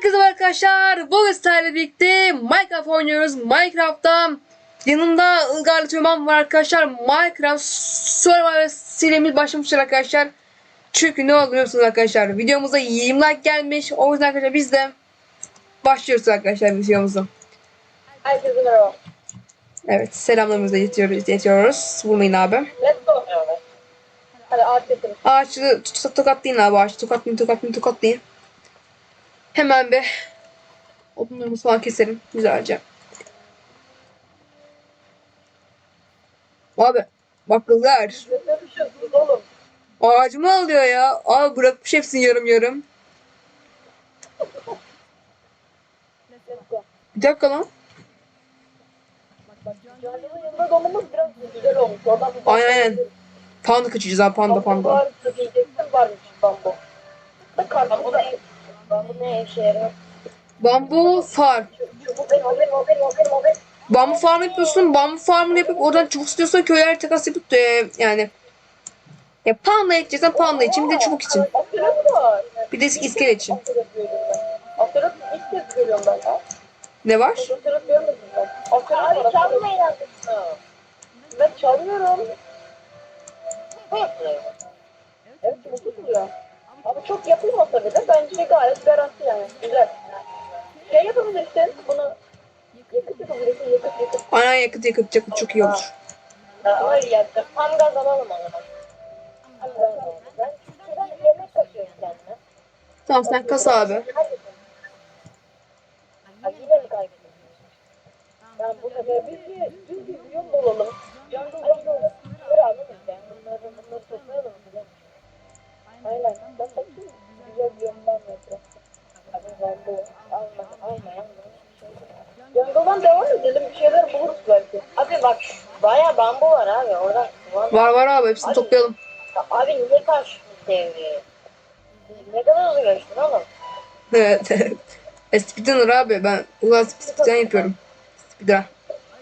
Herkese arkadaşlar. Bugün sizlerle birlikte Minecraft oynuyoruz. Minecraft'ta yanımda Ilgar Tümen var arkadaşlar. Minecraft Survival serimiz başlamıştır arkadaşlar. Çünkü ne oldu biliyorsunuz arkadaşlar. Videomuza 20 like gelmiş. O yüzden arkadaşlar biz de başlıyoruz arkadaşlar videomuzu. Herkese merhaba. Evet selamlarımızı iletiyoruz. iletiyoruz. Vurmayın abi. Let's go. Hadi ağaç getirin. Ağaçı tokatlayın abi ağaçı. Tokatlayın tokatlayın tokatlayın. Hemen bir odunlarımızı falan keselim güzelce. Abi bak kızlar. Ağacımı alıyor ya. Abi bırakmış hepsini yarım yarım. Bir dakika lan. Aynen aynen. Panda kaçacağız abi panda panda. Var, diyecektim varmış bambu. Da Bambu ne işe yarar? Bambu farm. Çubuk benim, o benim, o benim, o benim, o benim. Bambu farm yapıyorsun. Bambu farmını yapıp oradan çubuk istiyorsan köylere takas yapıp e, yani ya panda ekeceksen panda için bir de çubuk için. Bir de iskelet için. Aferin görüyorum ben. Aferin ilk kez görüyorum ben. ha. Ne var? Aferin görmedim ben. Aferin var. Abi çalmayın artık. Ben çalmıyorum. Evet çubuk tutuluyor. Abi çok yapılmasa bile bence gayet garanti yani. Güzel. Şey yapabilirsin. Bunu yakıt yapabilirsin. Yakıt yakıt. Aynen yakıt yakıt yakıt çok iyi olur. Hayır yakıt. Tam gaz alalım o zaman. Tam gaz alalım. Ben şuradan yemek kasıyorum kendime. Tamam sen kas abi. Hadi. Ay yine mi kaybettim? Ben bu sefer bir düz bir yol bulalım. Jungle jungle. Bırakalım işte. Bunları bunları toplayalım. Aynen. Ben bakayım. Güzel bir yoldan yapacağım. Hadi ben bu. Alma, almayan Jungle'dan devam edelim. Bir şeyler buluruz belki. Abi bak bayağı bambu var abi. Oradan var. Var abi hepsini toplayalım. Abi niye karşı devreye? Ne kadar hızlı görüştün oğlum? Evet evet. E, speedrunner abi ben ulan speedrun yapıyorum. Speedrun.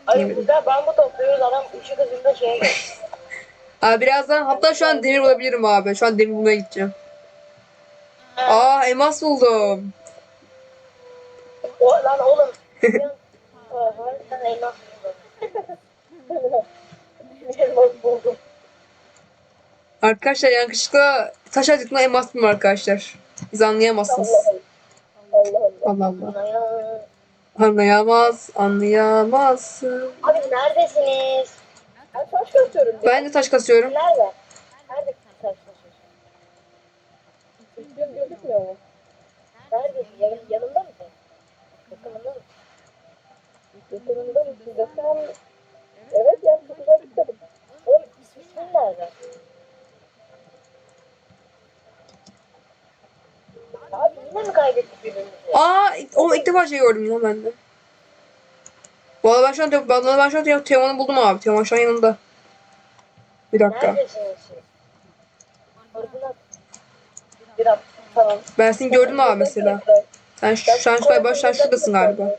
Abi Yemin burada bambu topluyoruz adam ışık hızında şeye gidiyor. Abi birazdan hatta şu an demir bulabilirim abi. Şu an demir bulmaya gideceğim. Aa elmas buldum. O lan oğlum. Aa, Harbiden elmas buldum. elmas buldum. Arkadaşlar yanlışlıkla taş acıkma elmas buldum arkadaşlar. Biz anlayamazsınız. Allah Allah. Allah Allah. Anlayamaz, anlayamazsın. Abi neredesiniz? Ben taş kasıyorum. Ben de taş kasıyorum. Nerede? Nerede taş kasıyorsun? Gözüm gözükmüyor mu? Neredesin? Yan, yanımda mısın? Yakınımda mısın? Yakınımda mısın desem... Evet ya çok güzel gitmedim. Oğlum ismin nerede? Abi yine mi kaybettik birbirimizi? Aa o ilk defa şey gördüm ya ben de. Valla ben şu an ben, ben şu an Teoman'ı buldum abi. Teoman şu an yanımda. Bir dakika. Ben seni gördüm abi mesela. Sen şu, şu an galiba sen şuradasın galiba.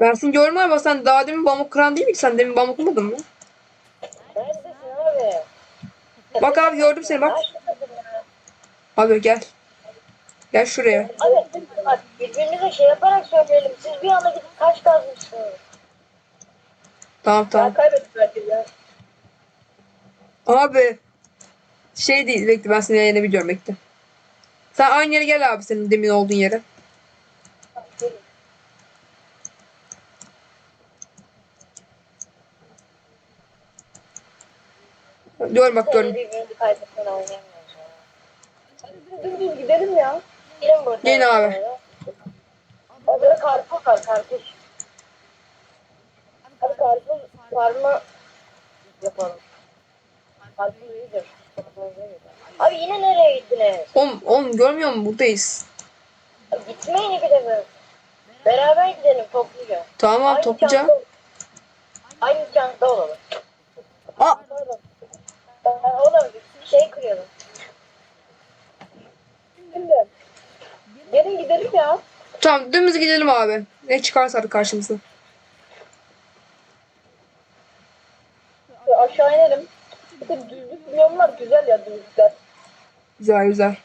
Ben seni gördüm abi sen daha demin pamuk kıran değil mi? Sen demin pamuk kırmadın mı? Neredesin abi? Bak abi gördüm seni bak. Abi gel. Gel şuraya. Abi birbirimize şey yaparak söyleyelim. Siz bir anda gidip kaç kazmışsınız? Tamam tamam. Ben kaybettim belki ya. Abi. Şey değil bekle ben seni yayına biliyorum bekle. Sen aynı yere gel abi senin demin olduğun yere. Diyorum bak diyorum. dümdüz gidelim ya. Gelin burada. Gelin abi. Orada karpuz var karpuz. Hadi karpuz farmı yapalım. Karpuz iyidir. Abi yine nereye gittiniz? Oğlum, oğlum görmüyor musun buradayız. Abi Gitmeyin bir. Beraber gidelim topluca. Tamam abi toplayacağım. çanta- Aynı çanta olalım. Aa. Ben oğlum şey kırıyordum. Şimdi. Gelin gidelim ya. tamam dümdüz gidelim abi. Ne çıkarsa artık karşımıza. Aşağı inelim. Bir de düzlük güzel ya düzlükler. Güzel güzel.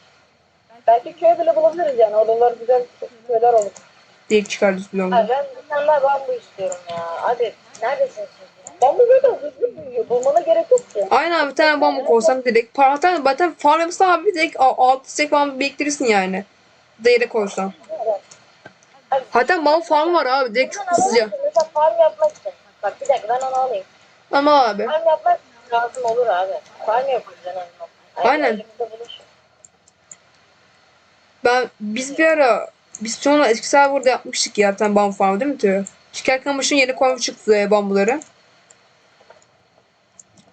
Belki köy bile bulabiliriz yani. Oralar güzel köyler olur. Direkt çıkarız biliyorum. Ha, ben bir tane daha bambu istiyorum ya. Hadi neredesiniz siz? Bambu zaten hızlı büyüyor. Bulmana gerek yok ki. Aynen abi bir tane bambu koysam direkt. Para zaten, zaten farm yapsa abi direkt 6 stek falan biriktirirsin yani. Değere koysan. Hatta bambu farmı var abi direkt çok hızlıca. Mesela farm yapmak için. Bak bir dakika ben onu alayım. Ama abi. Farm yapmak lazım olur abi. Farm yaparız en azından. Aynen. Ben biz bir ara biz sonra eski serverda yapmıştık ya tane bambu farmı değil mi Tüyo? Şeker başın yeni koymuştuk e, bambuları.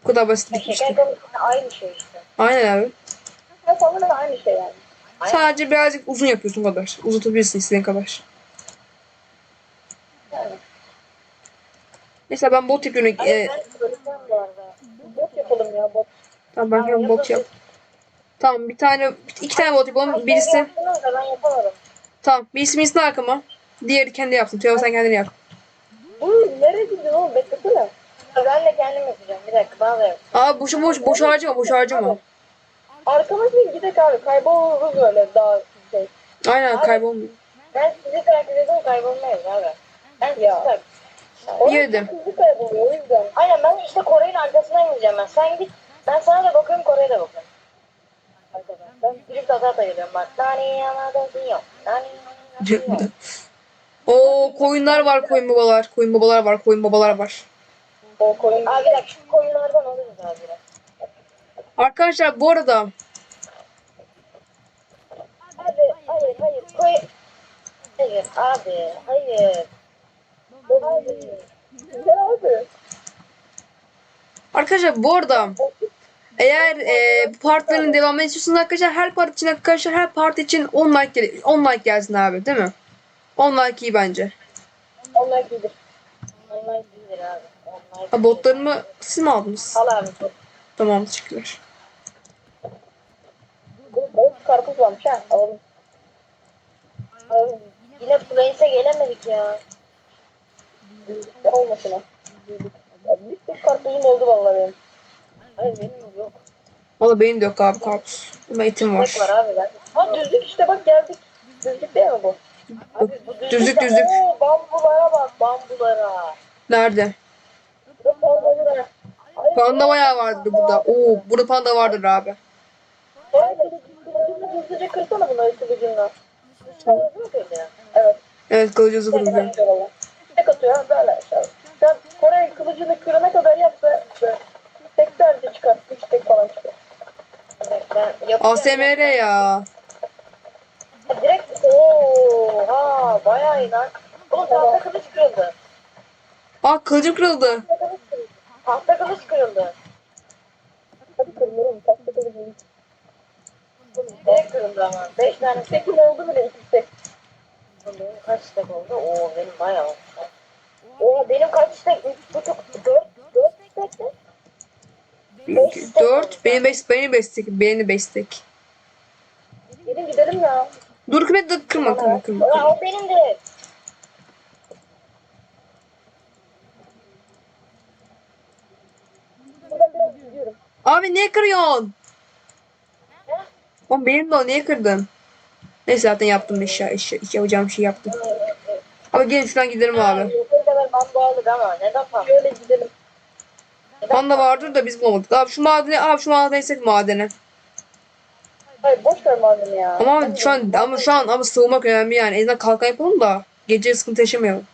Bu kadar basit Şeker dikmiştik. kamışı aynı şey işte. Aynen abi. Ya sanırım aynı şey yani. Sadece birazcık uzun yapıyorsun kadar. Uzatabilirsin istediğin kadar. Mesela ben bot yapıyorum. E. Bot yapalım ya bot. tamam ben hemen bot yap. Tamam bir tane iki tane bot yapalım. Birisi tamam birisi binsin arkama. Diğeri kendi yapsın. Tüyo sen kendini yap. Bu nereye gidiyor oğlum? Beklesene. Ben de kendim yapacağım. Bir dakika bana da yap. Aa boşu boş boş harcama boş harcama. Arkama bir gidek abi. Kayboluruz öyle daha şey. Aynen kaybolmuyor. Ben sizi takip ediyorum kaybolmayız abi. Ben sizi Ya. takip Yedim. Hızlı kayboluyor o yüzden. Aynen ben işte Kore'nin arkasından gideceğim ben. Sen git. Ben sana da bakıyorum Kore'ye de bakıyorum. Arkadan. Ben drift atar da geliyorum bak. Nani yanada diyor. Nani yanada diyor. Oo koyunlar var koyun babalar. Koyun babalar var koyun babalar var. O koyun. Abi dakika şu koyunlardan alırız abi biraz. Arkadaşlar bu arada Abi hayır hayır koy. Hayır abi hayır. Abi. Ne abi? arkadaşlar bu arada eğer e, bu partilerin devamını istiyorsanız arkadaşlar her parti için arkadaşlar her parti için 10 like gel 10 like gelsin abi değil mi? 10 like iyi bence. Onlar gider. Onlar gider abi. Onlar Ha, botlarımı siz mi aldınız? Al abi. Tamam teşekkürler. Karpuz varmış ha. Alalım. Alalım. Yine Place'e gelemedik ya. Olmasın ha. Bir tek karpuzum oldu vallahi benim. Hayır benim yok. Valla benim de yok abi karpuz. Etim var. Var abi ben. Ha düzlük işte bak geldik. Düzlük değil mi bu? Abi bu düzlük. Düzlük, de- düzlük. Oo, bambulara bak bambulara. Nerede? Bambulara. Ay, Panda bayağı vardır burada. Oo burada panda vardır abi. Ay, kılıcını hızlıca kırsana bunları kılıcınla. Hızlı ya? Evet. Evet kılıcı hızlı atıyor. Tek atıyor böyle aşağı. Sen Kore kılıcını kırana kadar yapsa işte tek derdi çıkar. Üç tek falan çıkar. ASMR ya. Direkt oha bayağı iyi lan. Oğlum tahta kılıç kırıldı. Aa kılıcım kırıldı. Tahta kılıç kırıldı. Hadi kırılır Tahta kılıç Direkt kırıldı ama. Beş tane tekim oldu bile iki tek. Benim kaç tek oldu? Oo benim bayağı oldu. Oha benim kaç? Üç buçuk, dört, dört tek mi? 4 benim 5 benim 5 tek benim 5 tek. Gelin gidelim ya. Dur kırma dur kırma kırma kırma. Kırma. o benim de. Abi niye kırıyorsun? Oğlum benim de o niye kırdın? Neyse zaten yaptım eşya eşya. İki yapacağım şey yaptım. Abi gelin şuradan gidelim abi. Panda vardır da biz bulamadık. Abi şu madene abi şu madene istek madene. Hayır boş ver madem ya. Ama abi şu an ama şu an ama sığınmak önemli yani. En azından kalkan yapalım da gece sıkıntı yaşamayalım.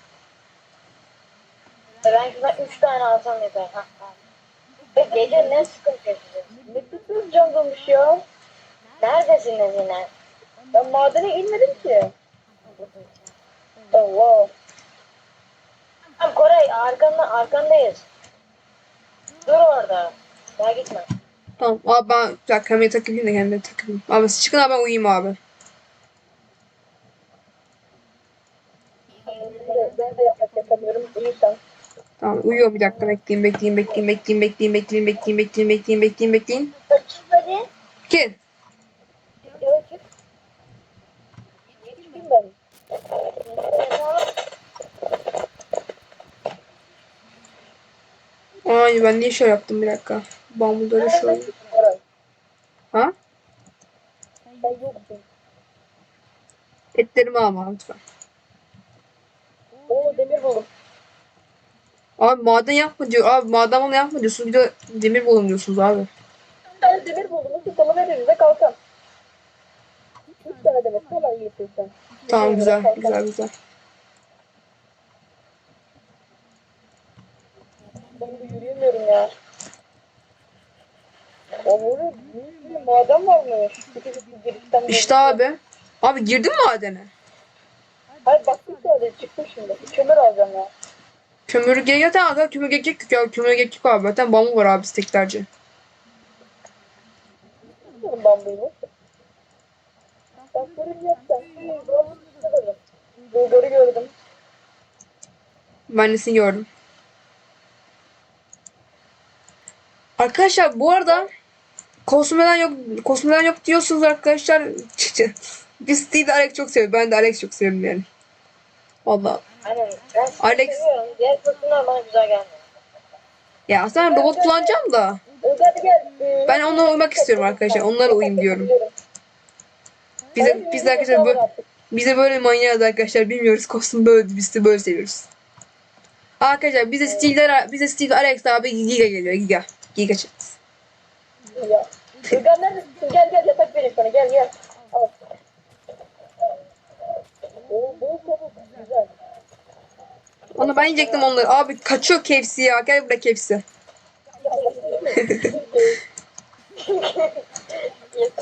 Ben şuna üç tane alsam yeter. Gece ne sıkıntı yaşayacağız? Ne tutuyoruz jungle'mış ya? Neredesiniz yine? Ben madene inmedim ki. Allah. Tamam Koray arkanda, arkandayız. Dur orada. Daha gitme. Tamam abi ben ya kamerayı takayım da kendime takayım. Abi siz çıkın abi ben uyuyayım abi. Ben de yapak yapamıyorum. Uyursan. Tamam uyuyor bir dakika bekleyin bekleyin bekleyin bekleyin bekleyin bekleyin bekleyin bekleyin bekleyin bekleyin bekleyin. Çık hadi. Gel. Evet çık. Yetiştim ben. Ay ben niye şöyle yaptım bir dakika. Bambuları şöyle. Ha? Sen yoksun. Etlerimi alma lütfen. Oo demir buldum. Abi maden yapma diyor. Abi maden bana yapma diyorsunuz. Bir de demir bulun diyorsunuz abi. Tane demir buldum. Nasıl sana veririz de kalkan. Üç tane demir. Hemen yiyorsun sen. Tamam güzel güzel güzel. Ben de yürüyemiyorum ya. O burada büyük bir maden girişten bir- İşte abi. Abi girdin mi madene? Hayır baktım sadece çıktım şimdi. Kömür alacağım ya. Kömür gerek ya da kömür gerek yok ya. Kömür gerek yok abi. Zaten bambu var abi steklerce. Bambuyu. Ben fırın yapsam. Bulgarı gördüm. Ben de seni gördüm. Arkadaşlar bu arada kostümden yok kostümden yok diyorsunuz arkadaşlar. Biz Steve de Alex çok seviyoruz. Ben de Alex çok seviyorum yani. Vallahi. Aynen. Ben sizi Alex- seviyorum. Diğer fırtınlar bana güzel gelmiyor. Ya aslında robot kullanacağım da Bulgar gel. Ben onlara uymak istiyorum arkadaşlar. Onlara uyayım diyorum. Bize biz de arkadaşlar böyle, bize böyle manyağız arkadaşlar. Bilmiyoruz kostüm böyle biz de böyle seviyoruz. Arkadaşlar bize Steve bize Steve Alex abi Giga geliyor. Giga. Giga çıktı. Ya. Bulgar neredesin? Gel gel yatak vereyim sana. Gel gel. Al. Onu ben yiyecektim onları. Abi kaçıyor kepsi ya. Gel buraya kepsi.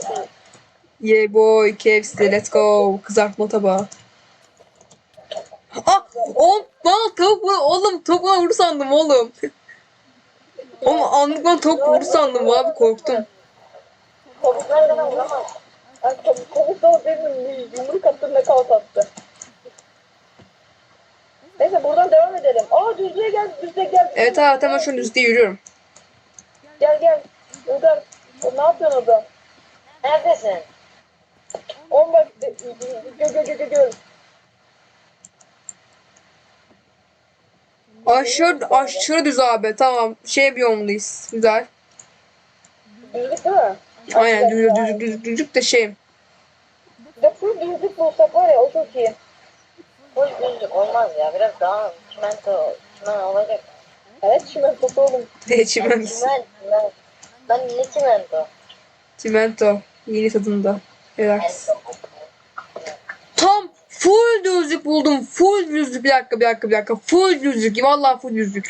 Yeah boy KFC let's go. Kızartma tabağı. Ah! Oğlum bana tavuk vur. Oğlum tavuk bana vur sandım oğlum. Oğlum anlık bana tavuk vur sandım abi korktum. Tavuklar bana vuramaz. Ay, tavuk, tavuk da o benim yumruk attığımda kalk attı. Neyse buradan devam edelim. Aa düzlüğe gel, düzlüğe gel. Evet abi hemen şu üstte yürüyorum. Gel gel. Buradan. Ne yapıyorsun orada? Neredesin? On bak. Gö gö gö gö gö. Aşırı, aşırı düz abi. Tamam. Şey biyomdayız. Güzel. Düzlük değil mi? Aynen düz, düz, düz, düzlük de şey. Bir full düzlük bulsak var ya o çok iyi. Full düzlük olmaz ya. Biraz daha çimento, çimen olacak. Evet çimento oğlum. Çimento. Çimen, çimen. Lan ne çimento? Çimento. Yeni tadında. Relax. Tam full düzlük buldum. Full düzlük. Bir dakika bir dakika bir dakika. Full düzlük. Vallahi full düzlük.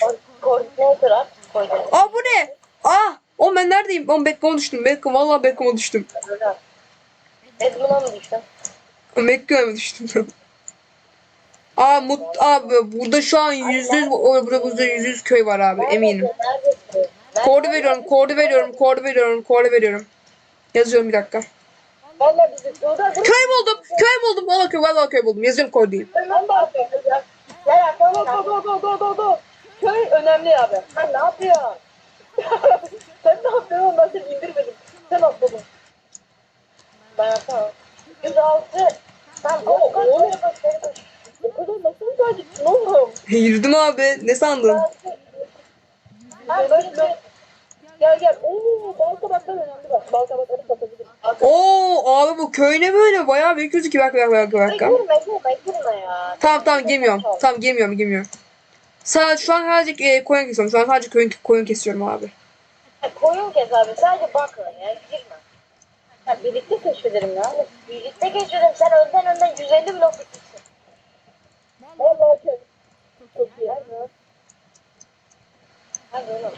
Aa bu ne? Ah! Oğlum ben neredeyim? Oğlum Beckham'a düştüm. Beckham. Vallahi Beckham'a düştüm. Edmund'a mı düştün? Beckham'a düştüm. Aa mut abi burada şu an yüz yüz burada burada yüz yüz köy var abi eminim. Kodu veriyorum, kodu veriyorum, kodu veriyorum, kodu veriyorum. Yazıyorum bir dakika. Valla bizi burada buldum. Vallahi köy, vallahi köy buldum. Yazıyorum kodu değil. Hemen bahsediyoruz ya. Ya go go go go go go go. Köy önemli abi. Sen ne yapıyorsun? Sen ne yapıyorsun? Ben seni indirmedim. Sen atladın. Ben atamam. 106. Sen o o oğlum. O kadar nasıl müsaadetsin oğlum? Yürüdüm abi. Ne sandın? Gel gel. Oo, önemli bak. Satabiliriz. Abi bu köy ne böyle? Bayağı büyük gözüküyor. Bak bak bak bak. bak. Girme girme girme ya. Tamam tamam gemiyorum. Tamam gemiyorum gemiyorum. Sadece şu an sadece e, koyun kesiyorum. Şu an sadece koyun, koyun kesiyorum abi. Koyun kes abi. Sadece bakın ya. Girme. Ha, birlikte keşfedelim ya. Birlikte keşfedelim. Sen önden önden 150 blok gitmişsin. Vallahi çok, çok iyi.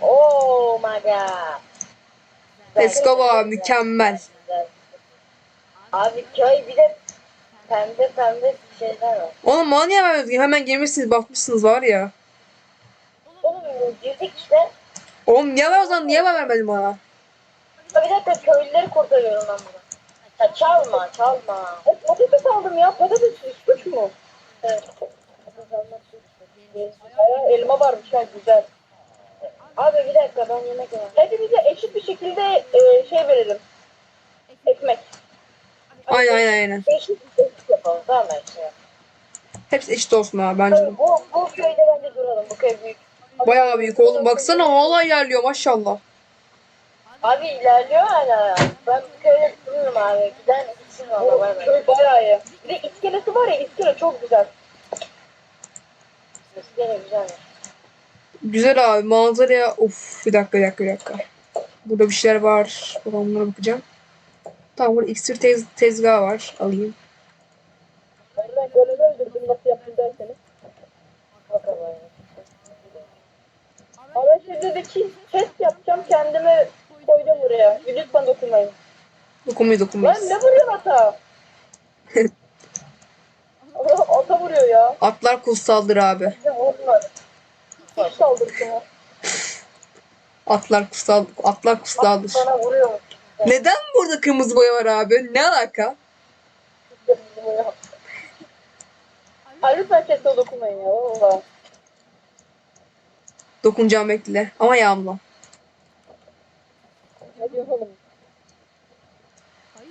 Oh my god. Abi mükemmel. Abi köy bir de pembe pembe şeyler var. Oğlum bana niye vermiyorsunuz? Hemen girmişsiniz bakmışsınız var ya. Oğlum girdik işte. Oğlum niye ver o zaman? Niye vermedin bana? Bir dakika köylüleri kurtarıyorum ben bunu. Ya çalma çalma. E, patates aldım ya patates suç mu? Evet. Patates almak suç. Elma varmış ha güzel. Abi bir dakika ben yemek yemem. Hepimize eşit bir şekilde e, şey verelim. Ekmek. Aynen aynen aynen. Eşit eşit yapalım tamam mı? Şey. Hepsi eşit olsun abi bence de. Bu, bu köyde bence duralım. Bu köy büyük. Bayağı büyük oğlum. Baksana hala ilerliyor maşallah. Abi ilerliyor hala. Ben bu köyde dururum abi. Giden Bu köy bayağı iyi. Bir de iskelesi var ya iskele çok güzel. İskele güzel. Güzel abi manzaraya of bir dakika bir dakika bir dakika. Burada bir şeyler var. Bakalım bunlara bakacağım. Tamam burada iksir tez, tezgahı var. Alayım. Ben öldürdüm nasıl derseniz. Bakalım. Ki test yapacağım kendime koydum buraya. Lütfen dokunmayın. Dokunmayız Lan ne vuruyorsun ata? ata vuruyor ya. Atlar kutsaldır abi. Bize Atlar kutsal, atlar kutsaldır. Vuruyor. Neden burada kırmızı boya var abi? Ne alaka? Ay lütfen dokunmayın ya. Valla. Dokunacağım bekle. Ama yağmla.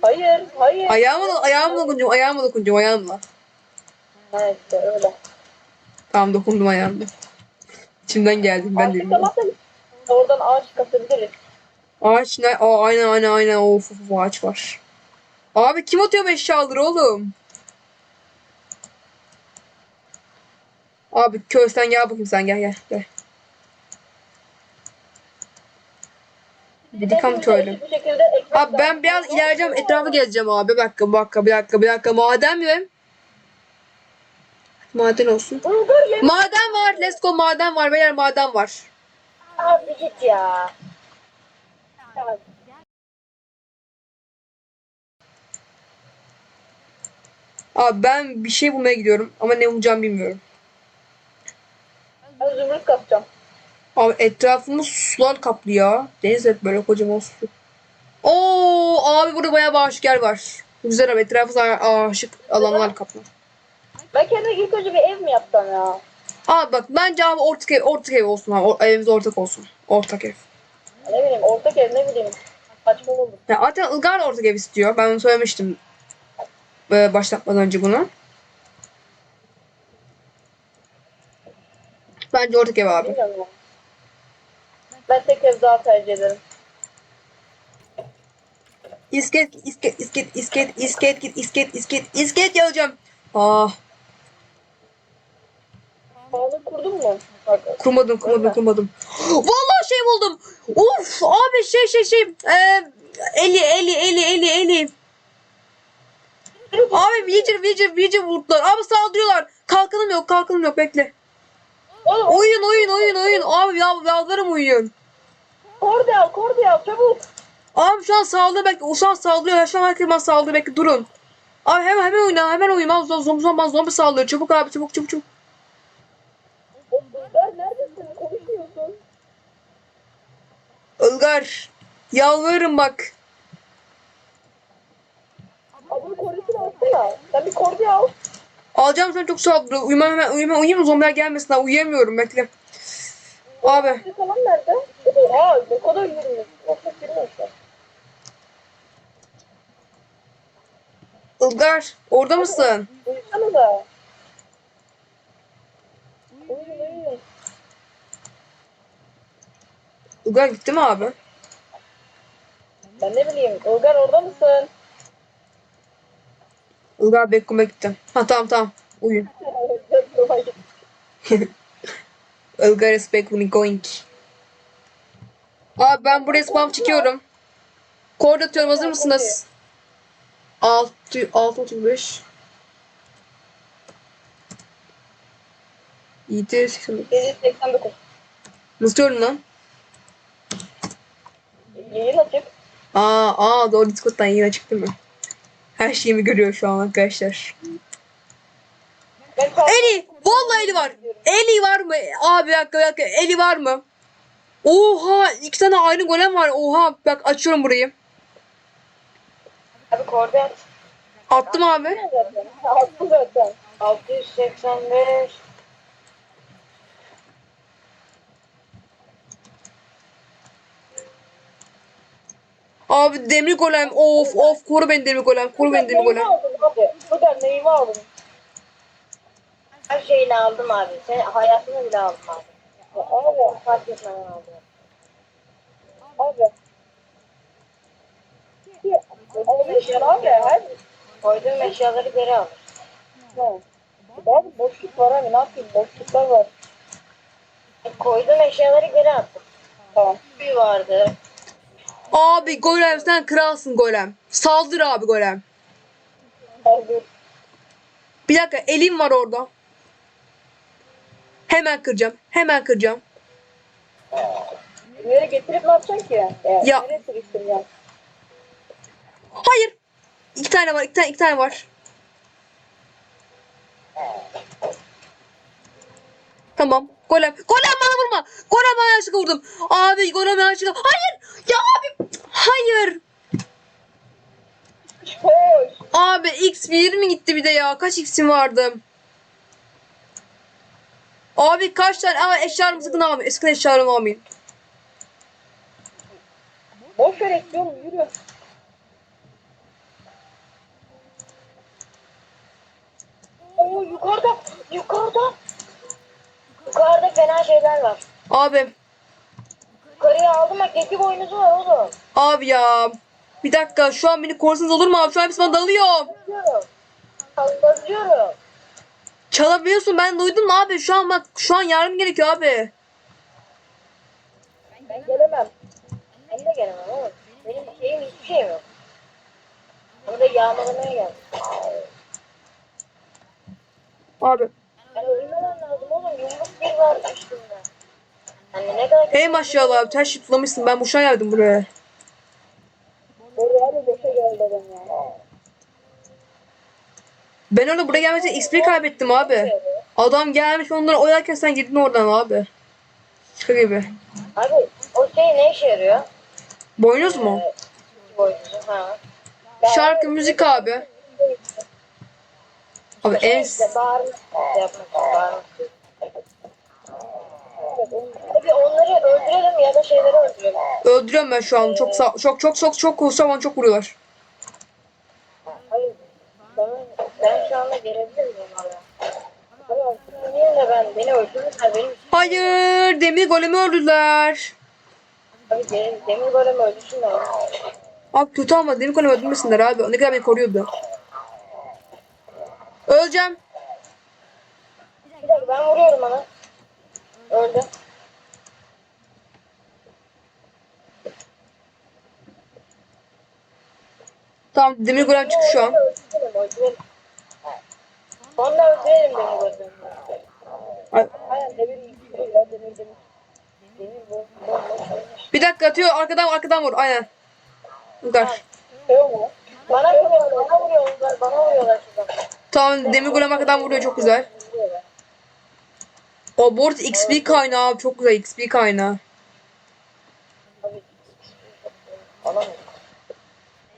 Hayır, hayır. Ayağımla, ayağımla dokunacağım, ayağımla dokunacağım, ayağımla. Ha işte öyle. Tamam dokundum ayağımla. İçimden geldim ben de bilmiyorum. da oradan ağaç kasabiliriz. Ağaç ne? Aa, aynen aynen aynen. Of, of, of ağaç var. Abi kim atıyor bu eşyaları oğlum? Abi köy sen gel bakayım sen gel gel. gel. Dedikam köylü. Şekilde ekmek Abi ben biraz ilerleyeceğim etrafı gezeceğim abi. Bir dakika bir dakika bir dakika bir dakika. Maden mi? Maden olsun. Bulgur yemek. Maden var. Let's go maden var. Beyler maden var. Abi git ya. Tamam. Abi ben bir şey bulmaya gidiyorum. Ama ne bulacağım bilmiyorum. Ben zümrüt kapacağım. Abi etrafımız sular kaplı ya. Deniz hep böyle kocaman su. Oo abi burada bayağı bağışık yer var. Güzel abi etrafımız aşık alanlar kaplı. Ben kendime ilk önce bir ev mi yapsam ya? Abi bak bence abi ortak ev, ortak ev olsun abi. O- evimiz ortak olsun. Ortak ev. Ne bileyim ortak ev ne bileyim. Saçma olur. Ya zaten Ilgar ortak ev istiyor. Ben onu söylemiştim. Ee, başlatmadan önce bunu. Bence ortak ev abi. Bilmiyorum. Ben tek ev daha tercih ederim. İsket, isket, isket, isket, isket, git, isket, isket, isket yazacağım. Ah, Bağını kurdun mu? Bak, kurmadım, kurmadım, kurmadım. Vallahi şey buldum. Uf, abi şey şey şey. Ee, eli, eli, eli, eli, eli. Abi villager, villager, villager vurdular. Abi saldırıyorlar. Kalkanım yok, kalkanım yok. Bekle. Oğlum Oyun, oyun, oyun, oyun. Abi ya, yalvarırım uyuyun. kordi al çabuk. Abi şu an saldırıyor bekle. O şu an saldırıyor. Şu an herkes bana saldırıyor bekle. Durun. Abi hemen hemen oyna. Hemen oyna. Zombi zombi, zombi saldırıyor. Çabuk abi çabuk çabuk çabuk. Oğlum Bulgar neredesin? Konuşmuyorsun. Ilgar. Yalvarırım bak. Abi korisini alsana. Sen bir kordi al. Alacağım sen çok saldırıyor. Uyumam hemen uyumam. Uyuyayım zombiler gelmesin. Ha, uyuyamıyorum bekle. Abi. Bir falan nerede? Aa ne kadar yürümüş. Yoksa yürümüşler. Ilgar. Orada mısın? Uyusana da. Uyuyun uyuyun. Ilgar gitti mi abi? Ben ne bileyim. Bulgar orada mısın? Ilgar Bekkum'a gitti. Ha tamam tamam. Uyuyun. Ilgar is when going. Abi ben buraya spam çekiyorum. Kod atıyorum hazır mısınız? 6 6 35 7 89 789. Nasıl diyorum lan? Yayın açık. Aa, aa doğru Discord'dan yine çıktı mı? Her şeyimi görüyor şu an arkadaşlar. Eli! Vallahi Eli var. Eli var mı? Abi bir dakika bir dakika. Eli var mı? Oha! iki tane aynı golem var. Oha! Bak açıyorum burayı. Abi kordi at. Attım abi. Attım zaten. 685. Abi demir golem. Of of. Koru beni demir golem. Koru beni demir golem. abi. Buradan neyimi aldım? Her şeyini aldım abi. Sen hayatını bile aldım abi. Abi. Fark etmeden aldım. Abi. Abi ya abi her Koyduğum eşyaları geri al. Ne? Abi boşluk var abi ne yapayım boşluklar var. Koyduğum eşyaları geri attım. Tamam. Büyü vardı. Abi golem sen kralsın golem. Saldır abi golem. Abi Bir dakika elim var orada. Hemen kıracağım. Hemen kıracağım. yere getirip ne yapacaksın ki? Ya. Ya. Nereye? Hayır. İki tane var. iki tane, iki tane var. Tamam. Golem. Golem bana vurma. Golem bana yanlışlıkla vurdum. Abi golem yanlışlıkla. Hayır. Ya abi. Hayır. Koş. Abi x bir mi gitti bir de ya? Kaç x'im vardı? Abi kaç tane? Aa eşyalarımı sakın almayın. Sakın eşyalarımı almayın. Boş ver ekliyorum yürü. Oo yukarıda. Yukarıda. Yukarıda fena şeyler var. Abi. Yukarıya aldım bak keçi boynuzu var oğlum. Abi ya. Bir dakika şu an beni korusanız olur mu abi? Şu an hepsi bana dalıyor. Kazıyorum. Çalabiliyorsun ben duydum abi. Şu an bak şu an yardım gerekiyor abi. Ben gelemem. Ben de gelemem oğlum. Benim şeyim hiçbir şeyim yok. Burada yağmalamaya geldim. Abi. Yani ölmemem lazım oğlum. Yumruk bir var üstümde. Hani ne kadar Hey maşallah abi ters tutlamışsın. Ben boşuna geldim buraya. Ya. Ben orada buraya gelmekten XP kaybettim abi. Adam gelmiş onları oyarken sen girdin oradan abi. Şaka gibi. Abi o şey ne işe yarıyor? Boynuz mu? Ee, ha. Şarkı, müzik abi. Abi en... işte bağırmak yapmak bağırmak için. Abi onları öldürelim ya da şeyleri öldürelim. Öldürüyorum ben şu an. Çok sağ, çok çok çok çok konuşsam bana çok vuruyorlar. Hayır. Ben, ben şu anda gelebilir miyim oraya? Da ben beni öldürürler benim Hayır, demir golemi öldürdüler. Abi demir, demir golem öldürsünler. Abi kötü ama demir golemi öldürmesinler abi. Ne kadar beni koruyordu. Öleceğim. Bir dakika ben vuruyorum ona. Öldü. Tamam demir golem çıktı şu an. Öldürelim, öldürelim. Demir golemi. Ay, Aynen demir demir demir. Demir Bir dakika atıyor arkadan arkadan vur aynen. Mu? Bana vuruyorlar, bana vuruyorlar, bana vuruyorlar şuradan. Tamam demir golem arkadan vuruyor çok güzel. O board XP kaynağı abi çok güzel XP kaynağı.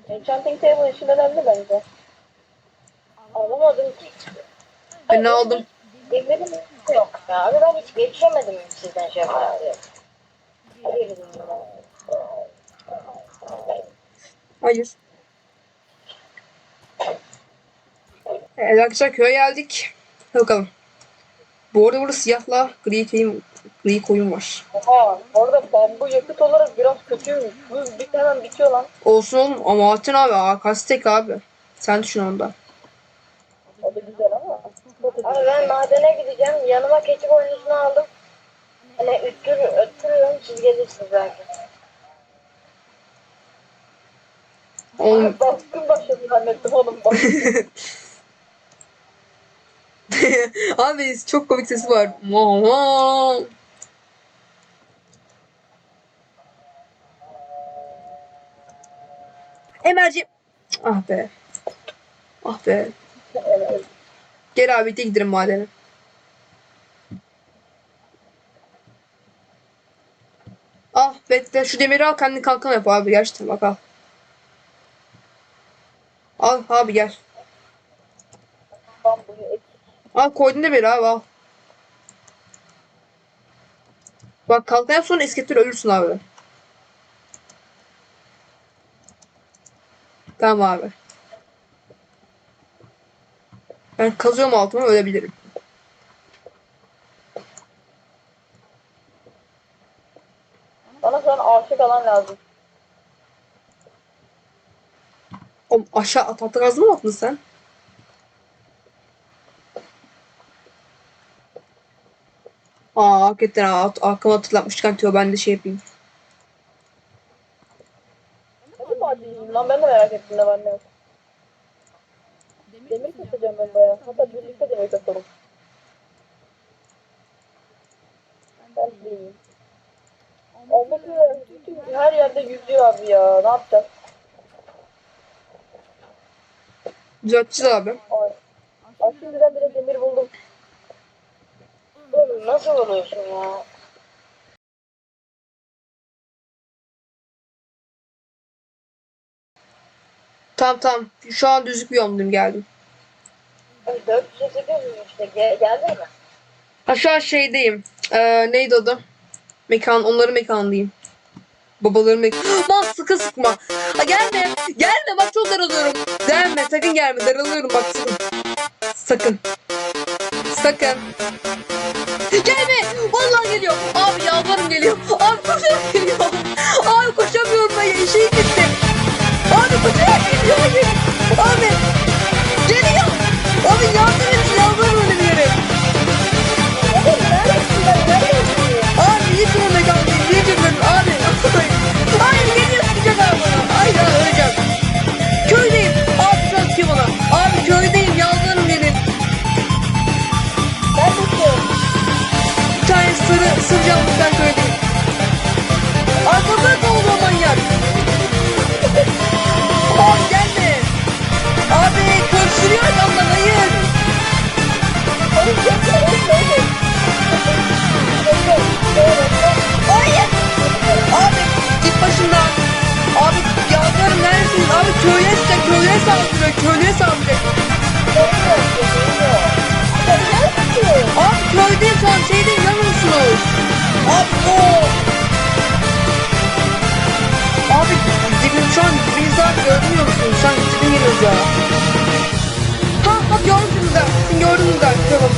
Enchanting table için önemli bence. Alamadım ki. Ben aldım. Yok ya. Abi ben hiç geçemedim sizden şey yapar diye. Hadi gidin buradan. Hayır. Evet arkadaşlar köye geldik. Hadi bakalım. Bu arada burada siyahla gri koyun, gri koyun var. Oha orada bambu yakıt olarak biraz kötüymüş. Bu bir hemen bitiyor lan. Olsun oğlum ama Atın abi arkası tek abi. Sen düşün onda. O da güzel ama. Abi ben madene gideceğim. Yanıma keçi boynuzunu aldım. Hani öttür, öttürüyorum. Siz gelirsiniz belki. Oğlum Baskın başladı zannettim oğlum. Baskın. abi çok komik sesi var. Emerci. Ah be. Ah be. Gel abi de gidelim madene. Ah bekle şu demiri al kendini kalkan yap abi gerçekten bak al. Al abi gel. Al koydun demiri abi al. Bak kalkan sonra iskeletler ölürsün abi. Tamam abi. Ben kazıyorum altıma ölebilirim. Bana şu an ağaçlık alan lazım. Oğlum aşağı tahta kazma mı attın sen? Aa hakikaten ha, aklıma hatırlatmışken diyor ben de şey yapayım. Nasıl madenciyim lan ben de merak ettim ne var ne yok. Demir keseceğim ben bayağı. Hatta birlikte demir keselim. Ben de iyiyim. Olmak üzere bütün her yerde yüzüyor abi ya. Ne yapacağız? Düzelteceğiz abi. Ay. Ay şimdiden bile demir buldum. Oğlum nasıl oluyorsun ya? Tamam tamam. Şu an düzlük bir yolundayım geldim. Ay, 408 mi işte Ge geldi mi? Ha şu an şeydeyim. Ee, neydi adı? Mekan, onların mekanındayım. Babaların mekanı. Lan sıkı sıkma. Ha gelme. Gelme bak çok daralıyorum. Gelme sakın gelme. Daralıyorum bak sakın. Sakın. Sakın. Gelme. Vallahi geliyor. Abi yalvarırım geliyor. Abi koşarak geliyor. Abi koşamıyorum ben. Şey gitti. Abi koşarak geliyor. Hayır. Abi. Geliyor. Abi yardım et.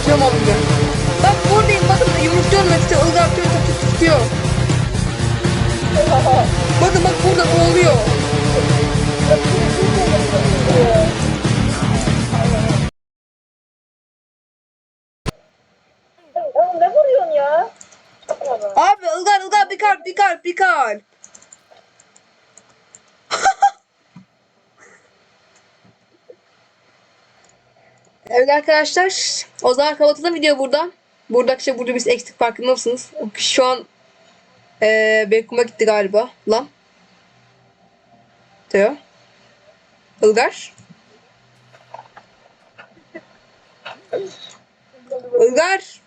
Tamam ya. Bak buradayım bakın yumrukluyorum ben size ılgar atıyor tutuyor tutuyor. Bakın bak burada boğuluyor. Oğlum ne vuruyorsun ya? Abi ılgar ılgar bir kalp bir kalp bir kalp. Evet arkadaşlar o zaman kapatalım video burada. Burada işte burada biz eksik farkında mısınız? Şu an eee Bekum'a gitti galiba. Lan. Teo. Ilgar. Ilgar.